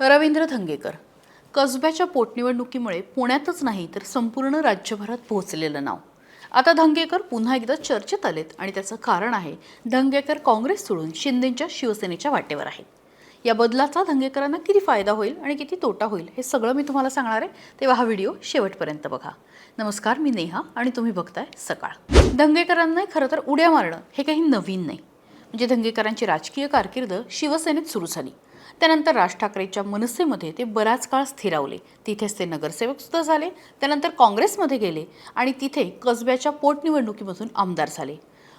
रवींद्र धंगेकर. कसब्याच्या पोटनिवडणुकीमुळे पुण्यातच नाही तर संपूर्ण राज्यभरात पोहोचलेलं नाव. आता धंगेकर पुन्हा एकदा चर्चेत आलेत आणि त्याचं कारण आहे धंगेकर काँग्रेस सोडून शिंदेच्या शिवसेनेच्या वाटेवर आहेत या बदलाचा धंगेकरांना किती फायदा होईल आणि किती तोटा होईल हे सगळं मी तुम्हाला सांगणार आहे तेव्हा हा व्हिडिओ शेवटपर्यंत बघा. नमस्कार मी नेहा आणि तुम्ही बघताय सकाळ. धंगेकरांना खरं तर उड्या मारणं हे काही नवीन नाही. म्हणजे धंगेकरांची राजकीय कारकीर्द शिवसेनेत सुरू झाली. त्यानंतर राज ठाकरेच्या मनसेमध्ये ते बराच काळ स्थिरावले. तिथेच ते नगरसेवक सुद्धा झाले. त्यानंतर काँग्रेसमध्ये गेले आणि तिथे कसब्याच्या पोटनिवडणुकीमधून आमदार झाले.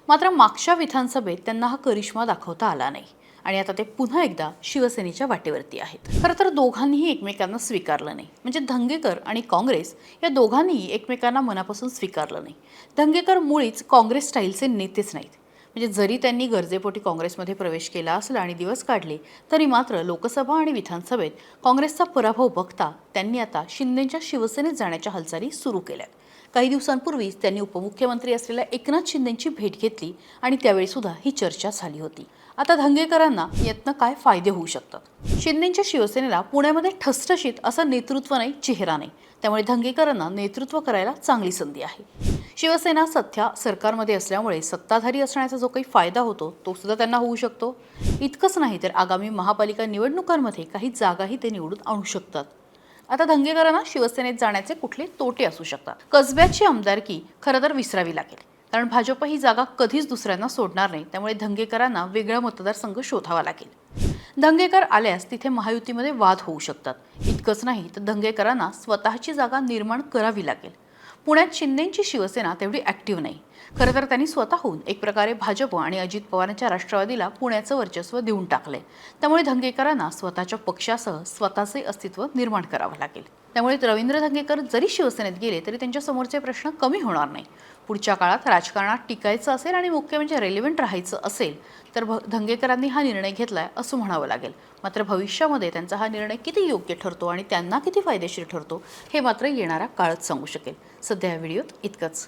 मात्र मागच्या विधानसभेत त्यांना हा करिश्मा दाखवता आला नाही. आणि आता ते पुन्हा एकदा शिवसेनेच्या वाटेवरती आहेत. खरं तर दोघांनीही एकमेकांना स्वीकारलं नाही. म्हणजे धंगेकर आणि काँग्रेस या दोघांनीही एकमेकांना मनापासून स्वीकारलं नाही. धंगेकर मुळीच काँग्रेस स्टाईलचे नेतेच नाहीत. म्हणजे जरी त्यांनी गरजेपोटी काँग्रेसमध्ये प्रवेश केला असला आणि दिवस काढले तरी मात्र लोकसभा आणि विधानसभेत काँग्रेसचा पराभव बघता त्यांनी आता शिंदेच्या शिवसेनेत जाण्याच्या हालचाली सुरू केल्या काही दिवसांपूर्वीच त्यांनी उपमुख्यमंत्री असलेल्या एकनाथ शिंदेची भेट घेतली आणि त्यावेळी सुद्धा ही चर्चा झाली होती. आता धंगेकरांना यातनं काय फायदे होऊ शकतात? शिंदेच्या शिवसेनेला पुण्यामध्ये ठसठशीत असं नेतृत्व नाही चेहरा नाही. त्यामुळे धंगेकरांना नेतृत्व करायला चांगली संधी आहे. शिवसेना सध्या सरकारमध्ये असल्यामुळे सत्ताधारी असण्याचा जो काही फायदा होतो तो सुद्धा त्यांना होऊ शकतो. इतकंच नाही तर आगामी महापालिका निवडणुकांमध्ये काही जागाही ते निवडून आणू शकतात. आता धंगेकरांना शिवसेनेत जाण्याचे कुठले तोटे असू शकतात. कसब्याची आमदारकी खरं तर विसरावी लागेल. कारण भाजप ही जागा कधीच दुसऱ्यांना सोडणार नाही त्यामुळे धंगेकरांना वेगळा मतदारसंघ शोधावा लागेल. धंगेकर आल्यास तिथे महायुतीमध्ये वाद होऊ शकतात. इतकंच नाही तर धंगेकरांना स्वतःची जागा निर्माण करावी लागेल. पुण्यात शिंदेंची शिवसेना तेवढी ॲक्टिव्ह नाही. खरं तर त्यांनी स्वतःहून एक प्रकारे भाजप आणि अजित पवारांच्या राष्ट्रवादीला पुण्याचं वर्चस्व देऊन टाकलंय. त्यामुळे धंगेकरांना स्वतःच्या पक्षासह स्वतःचे अस्तित्व निर्माण करावं लागेल. त्यामुळे रवींद्र धंगेकर जरी शिवसेनेत गेले तरी त्यांच्या समोरचे प्रश्न कमी होणार नाही. पुढच्या काळात राजकारणात टिकायचं असेल आणि मुख्य म्हणजे रेलिव्हंट राहायचं असेल तर भ धंगेकरांनी हा निर्णय घेतलाय असं म्हणावं लागेल. मात्र भविष्यामध्ये त्यांचा हा निर्णय किती योग्य ठरतो आणि त्यांना किती फायदेशीर ठरतो हे मात्र येणारा काळच सांगू शकेल. सध्या या व्हिडिओत इतकंच.